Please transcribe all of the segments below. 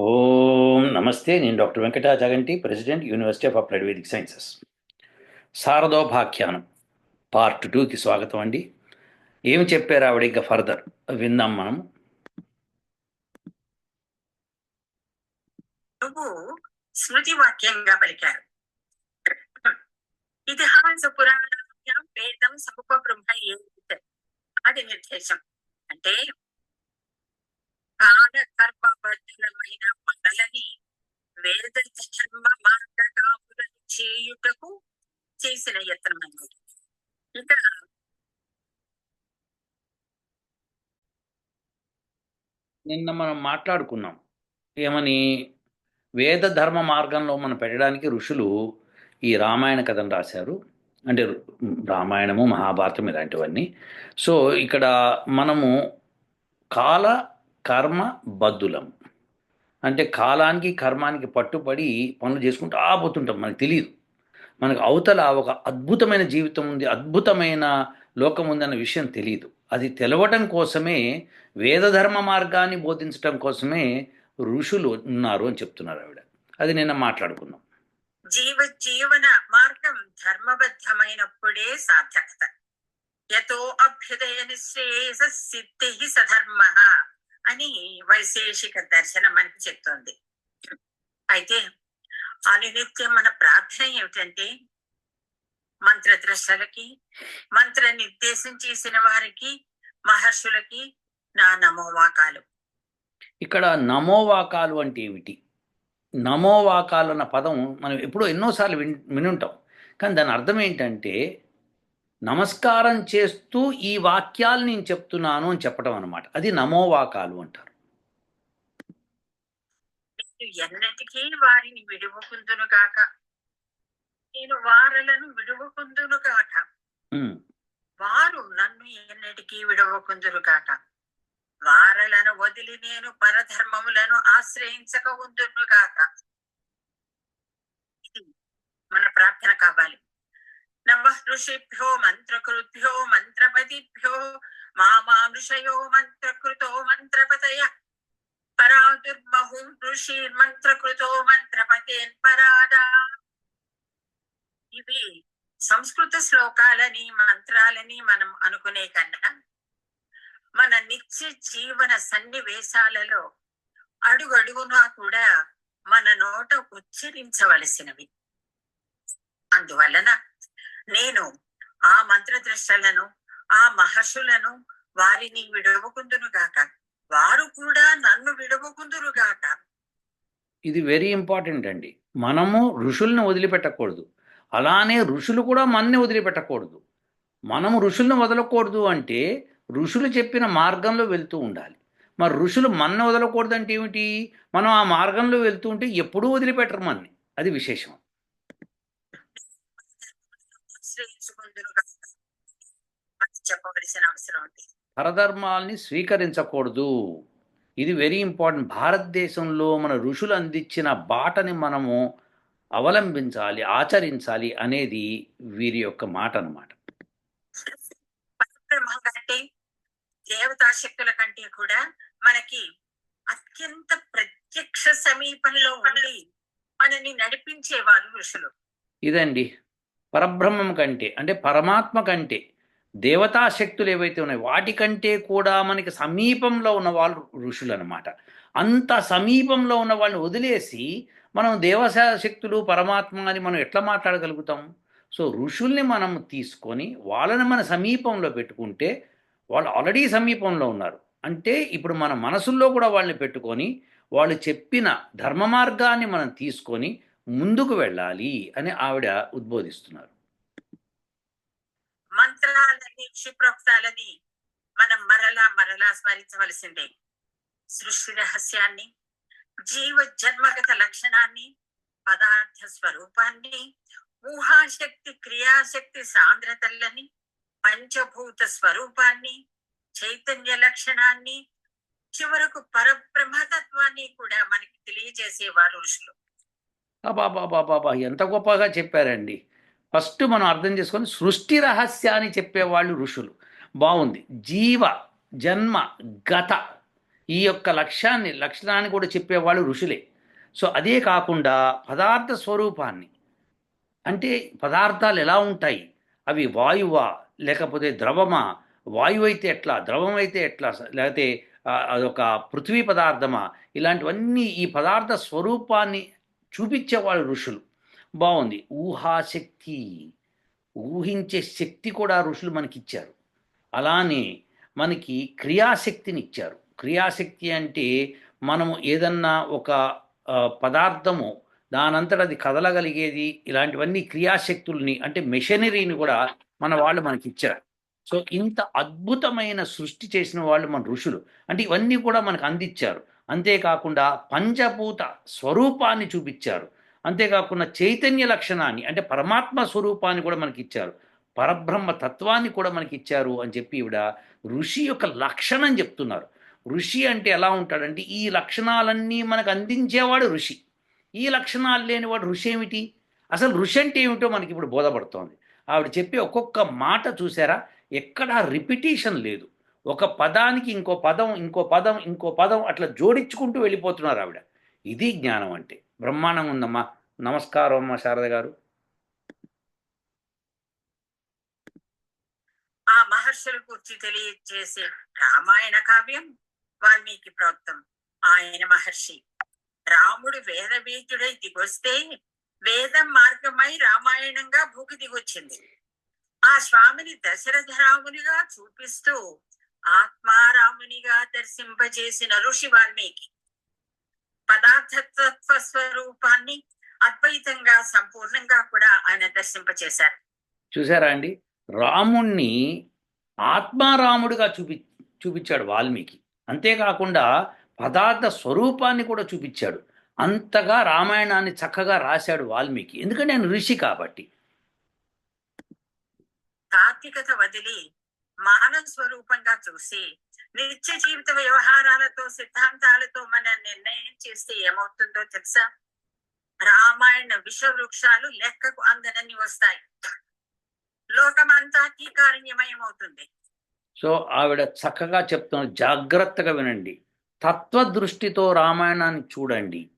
ఓం నమస్తే నేను doctor Venkatachaganti president University of Applied Vedic Sciences. శారదోపాఖ్యానం part టూకి స్వాగతం అండి. ఏమి చెప్పారు ఆవిడ ఇంకా ఫర్దర్? విందాం మనం. నువ్వు స్మృతి వాక్యంగా పలికారు. ఇతిహాస పురాణాభ్యాం వేదం సముప బ్రహ్మ అది నిర్దేశం. అంటే కాల కర్మబద్ధులమైన మనలని వేద జన్మ మార్గగాములను చేయుటకు చేసిన యత్నం ఇంకా నిన్న మనం మాట్లాడుకున్నాం. ఏమని? వేద ధర్మ మార్గంలో మనం పెట్టడానికి ఋషులు ఈ రామాయణ కథను రాశారు. అంటే రామాయణము మహాభారతం ఇలాంటివన్నీ. సో ఇక్కడ మనము కాల కర్మ బద్దులం. అంటే కాలానికి కర్మానికి పట్టుబడి పనులు చేసుకుంటూ ఆపోతుంటాం మనకు తెలియదు మనకు అవతల ఒక అద్భుతమైన జీవితం ఉంది అద్భుతమైన లోకం ఉందన్న విషయం తెలియదు అది తెలవటం కోసమే వేదధర్మ మార్గాన్ని బోధించటం కోసమే ఋషులు ఉన్నారు అని చెప్తున్నారు ఆవిడ. అది నిన్న మాట్లాడుకున్నాం. జీవ జీవన మార్గం ధర్మబద్ధమైనప్పుడే సార్థకత యతో అభ్యుదయ నిశ్రేయస సిద్ధి సధర్మ. అని వైశేషిక దర్శనం మనకి చెప్తోంది. అయితే అనునిత్యం మన ప్రార్థన ఏమిటంటే మంత్రద్రష్టలకి మంత్ర నిర్దేశం చేసిన వారికి మహర్షులకి నా నమోవాకాలు. ఇక్కడ నమోవాకాలు అంటే ఏమిటి? నమోవాకాలు అన్న పదం మనం ఎప్పుడో ఎన్నోసార్లు విన్ వినుంటాం. కానీ దాని అర్థం ఏంటంటే నమస్కారం చేస్తూ ఈ వాక్యాలు నేను చెప్తున్నాను అని చెప్పడం అనమాట అది నమోవాకాలు అంటారు. నేను ఎన్నటికీ వారిని విడువకుందును గాక? నేను వారలను విడువకుందును ఉమ్. వారు నన్ను ఎన్నటికీ విడవకుందురు గాక. వారలను వదిలి నేను పరధర్మములను ఆశ్రయించక ఉందును ఇది మన ప్రార్థన కావాలి. నమ ఋషిభ్యో మంత్రకృభ్యో మంత్రపతిభ్యో మామానుషయో మంత్రకృతో మంత్రపతయ పరాదుర్మహు ఋషి మంత్రకృతో మంత్రపతేన్ పరాదా ఇవి సంస్కృత శ్లోకాలని మంత్రాలని మనం అనుకునే కన్నా మన నిత్య జీవన సన్నివేశాలలో అడుగడుగునా కూడా మన నోట ఉచ్చరించవలసినవి. అందువలన నేను ఆ మంత్రద్రష్టలను ఆ మహర్షులను వారిని విడవకుందును గాక వారు కూడా నన్ను విడవకుందురు గాక ఇది వెరీ ఇంపార్టెంట్ అండి. మనము ఋషుల్ని వదిలిపెట్టకూడదు. అలానే ఋషులు కూడా మనని వదిలిపెట్టకూడదు. మనము ఋషుల్ని వదలకూడదు అంటే ఋషులు చెప్పిన మార్గంలో వెళ్తూ ఉండాలి. మరి ఋషులు మనని వదలకూడదు అంటే ఏమిటి? మనం ఆ మార్గంలో వెళ్తూ ఉంటే ఎప్పుడూ వదిలిపెట్టరు మనని. అది విశేషం. ఆశ్రయించుకుందురు చెప్పవలసిన అవసరం ఉంది పరధర్మాల్ని స్వీకరించకూడదు. ఇది వెరీ ఇంపార్టెంట్ భారతదేశంలో మన ఋషులు అందించిన బాటని మనము అవలంబించాలి ఆచరించాలి అనేది వీరి యొక్క మాట అన్నమాట. పరబ్రహ్మ కంటే దేవతా శక్తుల కంటే కూడా మనకి అత్యంత ప్రత్యక్ష సమీపంలో ఉండి మనని నడిపించేవారు ఋషులు. ఇదండి. పరబ్రహ్మం కంటే అంటే పరమాత్మ కంటే దేవతా శక్తులు ఏవైతే ఉన్నాయో వాటికంటే కూడా మనకి సమీపంలో ఉన్న వాళ్ళు ఋషులు అనమాట అంత సమీపంలో ఉన్న వాళ్ళని వదిలేసి మనం దేవతా శక్తులు పరమాత్మ అని మనం ఎట్లా మాట్లాడగలుగుతాం? సో ఋషుల్ని మనం తీసుకొని వాళ్ళని మన సమీపంలో పెట్టుకుంటే వాళ్ళు ఆల్రెడీ సమీపంలో ఉన్నారు. అంటే ఇప్పుడు మన మనసుల్లో కూడా వాళ్ళని పెట్టుకొని వాళ్ళు చెప్పిన ధర్మ మార్గాన్ని మనం తీసుకొని ముందుకు వెళ్ళాలి అని ఆవిడ ఉద్బోధిస్తున్నారు. మంత్రాలని క్షిప్రోక్తాలని మనం మరలా మరలా స్మరించవలసిందే. సృష్టి రహస్యాన్ని జీవ జన్మగత లక్షణాన్ని పదార్థ స్వరూపాన్ని ఊహాశక్తి క్రియాశక్తి సాంద్రతలని పంచభూత స్వరూపాన్ని చైతన్య లక్షణాన్ని చివరకు పరబ్రహ్మతత్వాన్ని కూడా మనకి తెలియజేసేవారు ఋషులు. బాబా ఎంత గొప్పగా చెప్పారండి. ఫస్ట్ మనం అర్థం చేసుకొని సృష్టి రహస్యాన్ని చెప్పేవాళ్ళు ఋషులు. బాగుంది. జీవ జన్మ గత ఈ యొక్క లక్ష్యాన్ని లక్షణాన్ని కూడా చెప్పేవాళ్ళు ఋషులే. సో అదే కాకుండా పదార్థ స్వరూపాన్ని. అంటే పదార్థాలు ఎలా ఉంటాయి? అవి వాయువా? లేకపోతే ద్రవమా? వాయువు అయితే ఎట్లా? ద్రవం అయితే ఎట్లా? లేకపోతే అదొక పృథ్వీ పదార్థమా? ఇలాంటివన్నీ ఈ పదార్థ స్వరూపాన్ని చూపించేవాళ్ళు ఋషులు. బాగుంది. ఊహాశక్తి ఊహించే శక్తి కూడా ఋషులు మనకిచ్చారు. అలానే మనకి క్రియాశక్తిని ఇచ్చారు. క్రియాశక్తి అంటే మనము ఏదన్నా ఒక పదార్థము దానంతట అది కదలగలిగేది ఇలాంటివన్నీ క్రియాశక్తుల్ని అంటే మెషనరీని కూడా మన వాళ్ళు మనకి ఇచ్చారు సో ఇంత అద్భుతమైన సృష్టి చేసిన వాళ్ళు మన ఋషులు. అంటే ఇవన్నీ కూడా మనకు అందించారు అంతేకాకుండా పంచభూత స్వరూపాన్ని చూపించారు. అంతేకాకుండా చైతన్య లక్షణాన్ని అంటే పరమాత్మ స్వరూపాన్ని కూడా మనకి ఇచ్చారు పరబ్రహ్మ తత్వాన్ని కూడా మనకి ఇచ్చారు అని చెప్పి ఇవిడ ఋషి యొక్క లక్షణం చెప్తున్నారు. ఋషి అంటే ఎలా ఉంటాడంటే ఈ లక్షణాలన్నీ మనకు అందించేవాడు ఋషి. ఈ లక్షణాలు లేనివాడు ఋషి ఏమిటి? అసలు ఋషి అంటే ఏమిటో మనకి ఇప్పుడు బోధపడుతోంది. ఆవిడ చెప్పే ఒక్కొక్క మాట చూసారా? ఎక్కడా రిపిటేషన్ లేదు. ఒక పదానికి ఇంకో పదం ఇంకో పదం ఇంకో పదం అట్లా జోడించుకుంటూ వెళ్ళిపోతున్నారు ఆవిడ. ఇది జ్ఞానం అంటే. బ్రహ్మాండంగా ఉందమ్మా. నమస్కారం అమ్మా శారద గారు. ఆ మహర్షుల గురించి తెలియజేసే రామాయణ కావ్యం వాల్మీకి ప్రోక్తం. ఆయన మహర్షి రాముడు వేద బీజుడై దిగొస్తే వేదం మార్గమై రామాయణంగా భూకి దిగొచ్చింది. ఆ స్వామిని దశరథ రామునిగా చూపిస్తూ ఆత్మారామునిగా దర్శింపజేసిన ఋషి వాల్మీకి పదార్థతత్వ స్వరూపాన్ని అద్వైతంగా సంపూర్ణంగా కూడా ఆయన దర్శింపజేశారు చూసారా అండి? రాముణ్ణి ఆత్మారాముడిగా చూపి చూపించాడు వాల్మీకి. అంతేకాకుండా పదార్థ స్వరూపాన్ని కూడా చూపించాడు. అంతగా రామాయణాన్ని చక్కగా రాశాడు వాల్మీకి. ఎందుకంటే ఆయన ఋషి కాబట్టి. తాత్వికత వదిలి మానవ స్వరూపంగా చూసి నిత్య జీవిత వ్యవహారాలతో సిద్ధాంతాలతో మనం నిర్ణయం చేస్తే ఏమవుతుందో తెలుసా? రామాయణ విష వృక్షాలు లెక్కకు అందనని వస్తాయి. లోకమంతా కీకారణ్యమయమవుతుంది. సో ఆవిడ చక్కగా చెప్తున్నారు. జాగ్రత్తగా వినండి. తత్వ దృష్టితో రామాయణాన్ని చూడండి.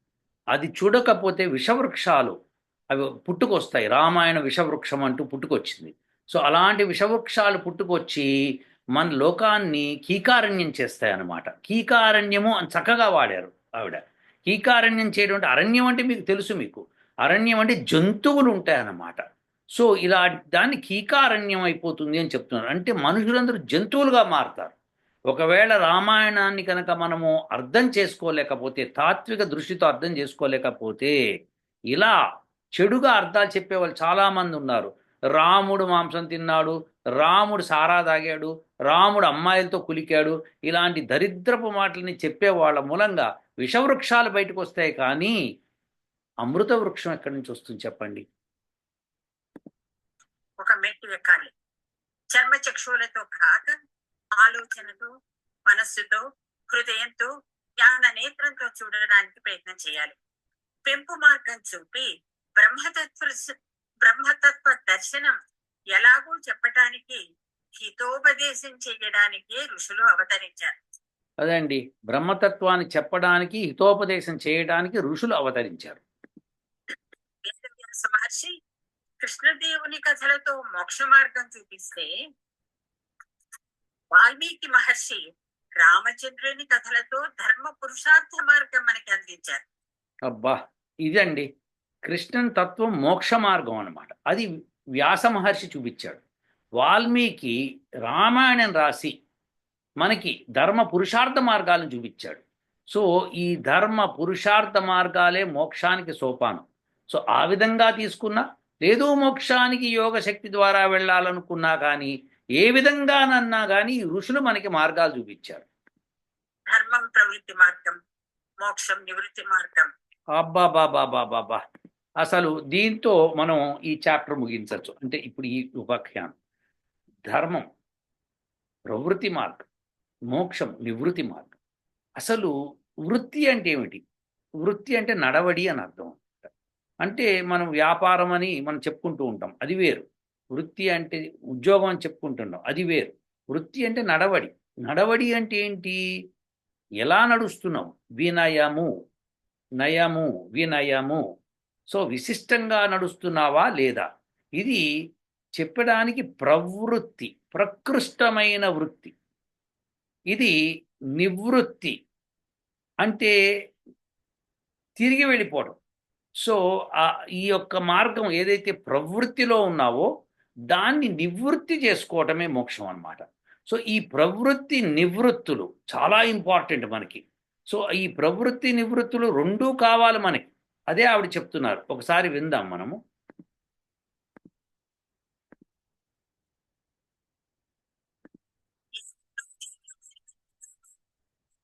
అది చూడకపోతే విషవృక్షాలు అవి పుట్టుకొస్తాయి. రామాయణ విషవృక్షం అంటూ పుట్టుకొచ్చింది. సో అలాంటి విషవృక్షాలు పుట్టుకొచ్చి మన లోకాన్ని కీకారణ్యం చేస్తాయన్నమాట. కీకారణ్యము అని చక్కగా వాడారు ఆవిడ. కీకారణ్యం చేయడం అంటే అరణ్యం అంటే మీకు తెలుసు మీకు. అరణ్యం అంటే జంతువులు ఉంటాయన్నమాట. సో ఇలా దాన్ని కీకారణ్యం అయిపోతుంది అని చెప్తున్నారు. అంటే మనుషులందరూ జంతువులుగా మారుతారు. ఒకవేళ రామాయణాన్ని కనుక మనము అర్థం చేసుకోలేకపోతే తాత్విక దృష్టితో అర్థం చేసుకోలేకపోతే ఇలా చెడుగా అర్థాలు చెప్పేవాళ్ళు చాలామంది ఉన్నారు. రాముడు మాంసం తిన్నాడు రాముడు సారా తాగాడు రాముడు అమ్మాయిలతో కులికాడు ఇలాంటి దరిద్రపు మాటలని చెప్పేవాళ్ళ మూలంగా విషవృక్షాలు బయటకు వస్తాయి కానీ అమృత వృక్షం ఎక్కడి నుంచి వస్తుంది చెప్పండి? ఒక మెట్టు ఎక్కాలి. చర్మ చక్షువులతో కాక ఆలోచనతో మనస్సుతో హృదయంతో జ్ఞాన నేత్రంతో చూడడానికి ప్రయత్నం చేయాలి. పెంపు మార్గం చూపి బ్రహ్మతత్వ బ్రహ్మతత్వ దర్శనం ఎలాగో చెప్పటానికి హితోపదేశం చేయడానికి ఋషులు అవతరించారు. అదండి. బ్రహ్మతత్వాన్ని చెప్పడానికి హితోపదేశం చేయడానికి ఋషులు అవతరించారు. మహర్షి కృష్ణదేవుని కథలతో మోక్ష మార్గం చూపిస్తే వాల్మీకి మహర్షి రామచంద్రుని కథలతో ధర్మ పురుషార్థ మార్గం మనకి అందించారు. అబ్బా! ఇదండి. కృష్ణన్ తత్వం మోక్ష మార్గం అన్నమాట. అది వ్యాస మహర్షి చూపించాడు. వాల్మీకి రామాయణం రాసి మనకి ధర్మ పురుషార్థ మార్గాలను చూపించాడు. సో ఈ ధర్మ పురుషార్థ మార్గాలే మోక్షానికి సోపానం. సో ఆ విధంగా తీసుకున్నా లేదు మోక్షానికి యోగ శక్తి ద్వారా వెళ్ళాలనుకున్నా కానీ ఏ విధంగానన్నా కానీ ఈ ఋషులు మనకి మార్గాలు చూపించారు. ధర్మం ప్రవృత్తి మార్గం మోక్షం నివృత్తి మార్గం. అబ్బా బాబా బాబా అసలు దీంతో మనం ఈ చాప్టర్ ముగించవచ్చు. అంటే ఇప్పుడు ఈ ఉపాఖ్యానం. ధర్మం ప్రవృత్తి మార్గం మోక్షం నివృత్తి మార్గం. అసలు వృత్తి అంటే ఏమిటి? వృత్తి అంటే నడవడి అని అర్థం అంటే మనం వ్యాపారం అని మనం చెప్పుకుంటూ ఉంటాం. అది వేరు. వృత్తి అంటే ఉద్యోగం అని చెప్పుకుంటున్నాం అది వేరు. వృత్తి అంటే నడవడి. నడవడి అంటే ఏంటి? ఎలా నడుస్తున్నావు వినయము. నయము. వినయము. సో విశిష్టంగా నడుస్తున్నావా లేదా? ఇది చెప్పడానికి ప్రవృత్తి ప్రకృష్టమైన వృత్తి. ఇది నివృత్తి అంటే తిరిగి వెళ్ళిపోవడం. సో ఈ యొక్క మార్గం ఏదైతే ప్రవృత్తిలో ఉన్నావో దాన్ని నివృత్తి చేసుకోవటమే మోక్షం అనమాట సో ఈ ప్రవృత్తి నివృత్తులు చాలా ఇంపార్టెంట్ మనకి. సో ఈ ప్రవృత్తి నివృత్తులు రెండూ కావాలి మనకి. అదే ఆవిడ చెప్తున్నారు. ఒకసారి విందాం మనము.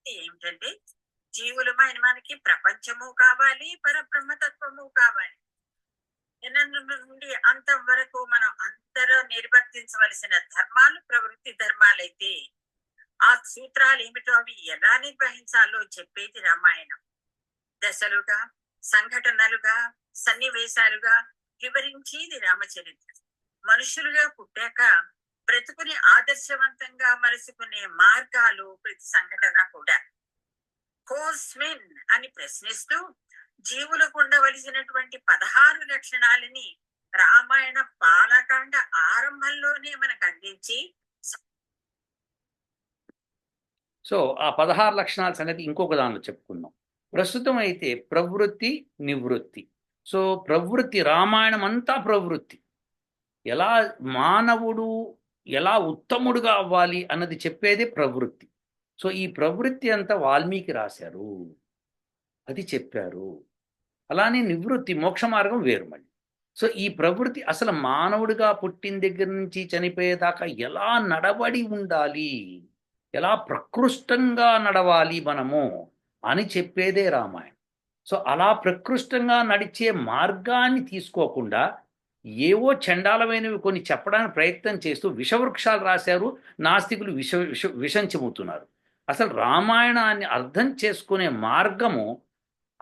ఏమిటంటే జీవులమైన మనకి ప్రపంచము కావాలి పరబ్రహ్మతత్వము కావాలి. నుండి అంతం వరకు మనం అందరూ నిర్వర్తించవలసిన ధర్మాలు ప్రవృత్తి ధర్మాలైతే ఆ సూత్రాలు ఏమిటో అవి ఎలా నిర్వహించాలో చెప్పేది రామాయణం. దశలుగా సంఘటనలుగా సన్నివేశాలుగా వివరించేది రామచరిత్ర. మనుషులుగా పుట్టాక బ్రతుకుని ఆదర్శవంతంగా మలుసుకునే మార్గాలు ప్రతి సంఘటన కూడా. కోస్మిన్ అని ప్రశ్నిస్తూ జీవులకు ఉండవలసినటువంటి పదహారు లక్షణాలని రామాయణ బాలకాండ ఆరంభంలోనే మనకు అందించి సో ఆ పదహారు లక్షణాల సంగతి ఇంకొక దానిలో చెప్పుకుందాం. ప్రస్తుతం అయితే ప్రవృత్తి నివృత్తి. సో ప్రవృత్తి రామాయణం అంతా ప్రవృత్తి. ఎలా మానవుడు ఎలా ఉత్తముడుగా అవ్వాలి అన్నది చెప్పేదే ప్రవృత్తి. సో ఈ ప్రవృత్తి అంతా వాల్మీకి రాశారు. అది చెప్పారు. అలానే నివృత్తి మోక్ష మార్గం వేరు మళ్ళీ. సో ఈ ప్రవృత్తి అసలు మానవుడిగా పుట్టిన దగ్గర నుంచి చనిపోయేదాకా ఎలా నడబడి ఉండాలి? ఎలా ప్రకృష్టంగా నడవాలి మనము? అని చెప్పేదే రామాయణం. సో అలా ప్రకృష్టంగా నడిచే మార్గాన్ని తీసుకోకుండా ఏవో చండాలమైనవి కొన్ని చెప్పడానికి ప్రయత్నం చేస్తూ విషవృక్షాలు రాశారు నాస్తికులు విష విష విషం చెబుతున్నారు అసలు రామాయణాన్ని అర్థం చేసుకునే మార్గము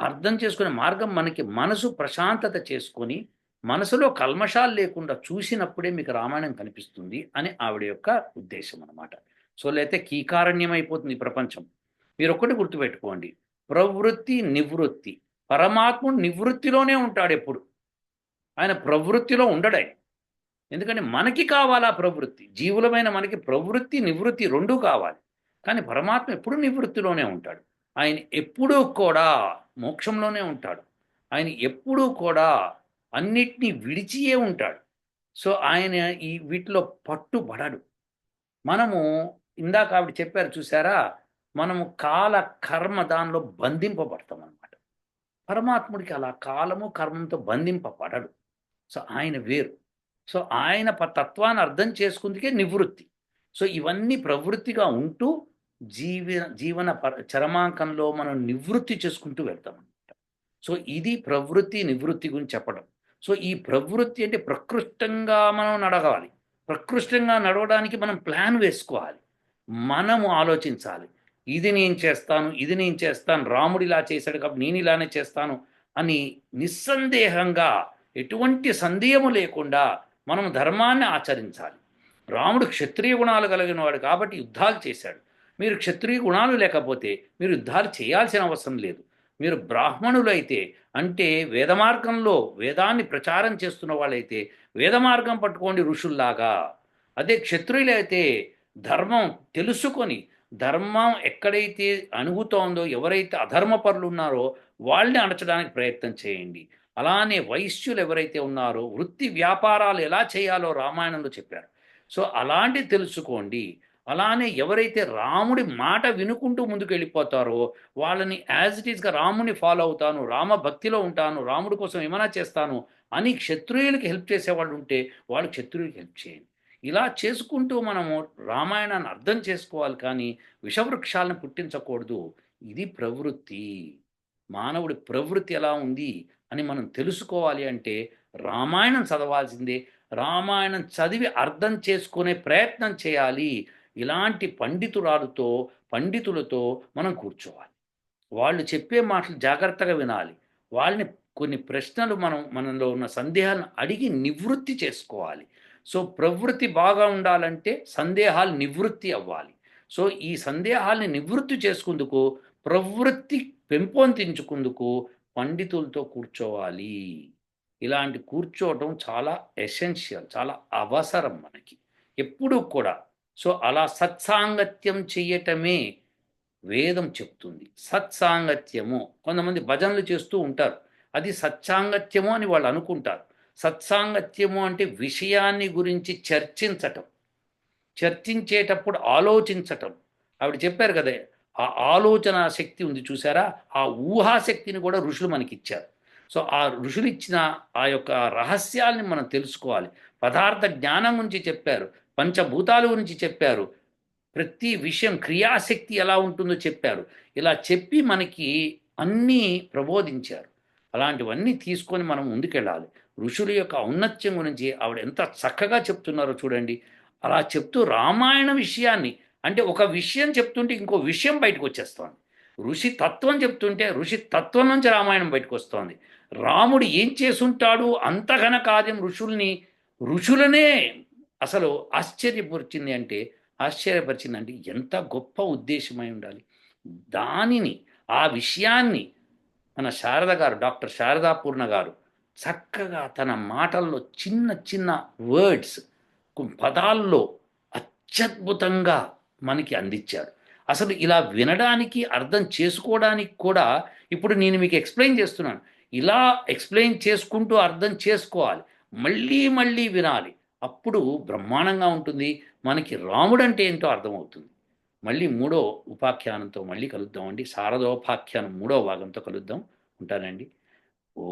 అర్థం చేసుకునే మార్గం మనకి మనసు ప్రశాంతత చేసుకొని మనసులో కల్మషాలు లేకుండా చూసినప్పుడే మీకు రామాయణం కనిపిస్తుంది అని ఆవిడ యొక్క ఉద్దేశం అనమాట సో లేకపోతే కీకారణ్యం అయిపోతుంది ఈ ప్రపంచం. మీరు ఒక్కటి గుర్తుపెట్టుకోండి. ప్రవృత్తి నివృత్తి. పరమాత్ముడు నివృత్తిలోనే ఉంటాడు ఎప్పుడు. ఆయన ప్రవృత్తిలో ఉండడే. ఎందుకంటే మనకి కావాలా ప్రవృత్తి. జీవులమైన మనకి ప్రవృత్తి నివృత్తి రెండూ కావాలి. కానీ పరమాత్మ ఎప్పుడు నివృత్తిలోనే ఉంటాడు. ఆయన ఎప్పుడూ కూడా మోక్షంలోనే ఉంటాడు. ఆయన ఎప్పుడూ కూడా అన్నిటినీ విడిచియే ఉంటాడు. సో ఆయన ఈ వీటిలో పట్టుబడడు. మనము ఇందాక ఆవిడ చెప్పారు చూసారా? మనము కాల కర్మ దానిలో బంధింపబడతాం అనమాట పరమాత్ముడికి అలా కాలము కర్మంతో బంధింపబడడు. సో ఆయన వేరు. సో ఆయన ప- తత్వాన్ని అర్థం చేసుకుందుకే నివృత్తి. సో ఇవన్నీ ప్రవృత్తిగా ఉంటూ జీవన జీవన పర చరమాంకంలో మనం నివృత్తి చేసుకుంటూ వెళ్తాం అనమాట సో ఇది ప్రవృత్తి నివృత్తి గురించి చెప్పడం. సో ఈ ప్రవృత్తి అంటే ప్రకృష్టంగా మనం నడగాలి ప్రకృష్టంగా నడవడానికి మనం ప్లాన్ వేసుకోవాలి. మనము ఆలోచించాలి. ఇది నేను చేస్తాను ఇది నేను చేస్తాను రాముడు ఇలా చేశాడు కాబట్టి నేను ఇలానే చేస్తాను అని నిస్సందేహంగా ఎటువంటి సందేహము లేకుండా మనం ధర్మాన్ని ఆచరించాలి. రాముడు క్షత్రియ గుణాలు కలిగిన వాడు కాబట్టి యుద్ధాలు చేశాడు. మీరు క్షత్రియ గుణాలు లేకపోతే మీరు యుద్ధాలు చేయాల్సిన అవసరం లేదు. మీరు బ్రాహ్మణులైతే అంటే వేద మార్గంలో వేదాన్ని ప్రచారం చేస్తున్న వాళ్ళైతే వేద మార్గం పట్టుకోండి ఋషుల్లాగా. అదే క్షత్రియులైతే ధర్మం తెలుసుకొని ధర్మం ఎక్కడైతే అణుగుతోందో ఎవరైతే అధర్మపరులు ఉన్నారో వాళ్ళని అణచడానికి ప్రయత్నం చేయండి. అలానే వైశ్యులు ఎవరైతే ఉన్నారో వృత్తి వ్యాపారాలు ఎలా చేయాలో రామాయణంలో చెప్పారు. సో అలాంటివి తెలుసుకోండి. అలానే ఎవరైతే రాముడి మాట వినుకుంటూ ముందుకు వెళ్ళిపోతారో వాళ్ళని యాజ్ ఇట్ ఈస్గా రాముని ఫాలో అవుతాను రామ భక్తిలో ఉంటాను రాముడి కోసం ఏమైనా చేస్తాను అని క్షత్రియులకి హెల్ప్ చేసేవాళ్ళు ఉంటే వాళ్ళు క్షత్రియులకి హెల్ప్ చేయండి. ఇలా చేసుకుంటూ మనము రామాయణాన్ని అర్థం చేసుకోవాలి కానీ విషవృక్షాలను పుట్టించకూడదు. ఇది ప్రవృత్తి. మానవుడి ప్రవృత్తి ఎలా ఉంది అని మనం తెలుసుకోవాలి అంటే రామాయణం చదవాల్సిందే. రామాయణం చదివి అర్థం చేసుకునే ప్రయత్నం చేయాలి. ఇలాంటి పండితురాలతో పండితులతో మనం కూర్చోవాలి. వాళ్ళు చెప్పే మాటలు జాగ్రత్తగా వినాలి. వాళ్ళని కొన్ని ప్రశ్నలు మనం మనలో ఉన్న సందేహాలను అడిగి నివృత్తి చేసుకోవాలి. సో ప్రవృత్తి బాగా ఉండాలంటే సందేహాలు నివృత్తి అవ్వాలి. సో ఈ సందేహాల్ని నివృత్తి చేసుకుందుకు ప్రవృత్తి పెంపొందించుకుందుకు పండితులతో కూర్చోవాలి. ఇలాంటి కూర్చోవటం చాలా ఎసెన్షియల్ చాలా అవసరం మనకి. ఎప్పుడూ కూడా. సో అలా సత్సాంగత్యం చేయటమే వేదం చెప్తుంది. సత్సాంగత్యము. కొంతమంది భజనలు చేస్తూ ఉంటారు. అది సత్సాంగత్యము అని వాళ్ళు అనుకుంటారు. సత్సాంగత్యము అంటే విషయాన్ని గురించి చర్చించటం. చర్చించేటప్పుడు ఆలోచించటం. ఆవిడ చెప్పారు కదా ఆ ఆలోచన శక్తి ఉంది చూసారా? ఆ ఊహాశక్తిని కూడా ఋషులు మనకి ఇచ్చారు సో ఆ ఋషులు ఇచ్చిన ఆ యొక్క రహస్యాల్ని మనం తెలుసుకోవాలి. పదార్థ జ్ఞానం గురించి చెప్పారు పంచభూతాల గురించి చెప్పారు ప్రతి విషయం క్రియాశక్తి ఎలా ఉంటుందో చెప్పారు. ఇలా చెప్పి మనకి అన్నీ ప్రబోధించారు. అలాంటివన్నీ తీసుకొని మనం ముందుకెళ్ళాలి. ఋషుల యొక్క ఔన్నత్యం గురించి ఆవిడ ఎంత చక్కగా చెప్తున్నారో చూడండి. అలా చెప్తూ రామాయణ విషయాన్ని అంటే ఒక విషయం చెప్తుంటే ఇంకో విషయం బయటకు వచ్చేస్తోంది ఋషి తత్వం చెప్తుంటే ఋషి తత్వం నుంచి రామాయణం బయటకు వస్తోంది రాముడు ఏం చేసుంటాడు? అంతఘన కార్యం ఋషుల్ని ఋషులనే అసలు ఆశ్చర్యపరిచింది అంటే ఆశ్చర్యపరిచింది అంటే ఎంత గొప్ప ఉద్దేశమై ఉండాలి. దానిని ఆ విషయాన్ని మన శారద గారు డాక్టర్ శారదాపూర్ణ గారు చక్కగా తన మాటల్లో చిన్న చిన్న వర్డ్స్ పదాల్లో అత్యద్భుతంగా మనకి అందించారు. అసలు ఇలా వినడానికి అర్థం చేసుకోవడానికి కూడా ఇప్పుడు నేను మీకు ఎక్స్ప్లెయిన్ చేస్తున్నాను. ఇలా ఎక్స్ప్లెయిన్ చేసుకుంటూ అర్థం చేసుకోవాలి. మళ్ళీ మళ్ళీ వినాలి. అప్పుడు బ్రహ్మాండంగా ఉంటుంది. మనకి రాముడు అంటే ఏంటో అర్థమవుతుంది. మళ్ళీ మూడో ఉపాఖ్యానంతో మళ్ళీ కలుద్దామండి. శారదోపాఖ్యానం మూడో భాగంతో కలుద్దాం. ఉంటానండి. ఓ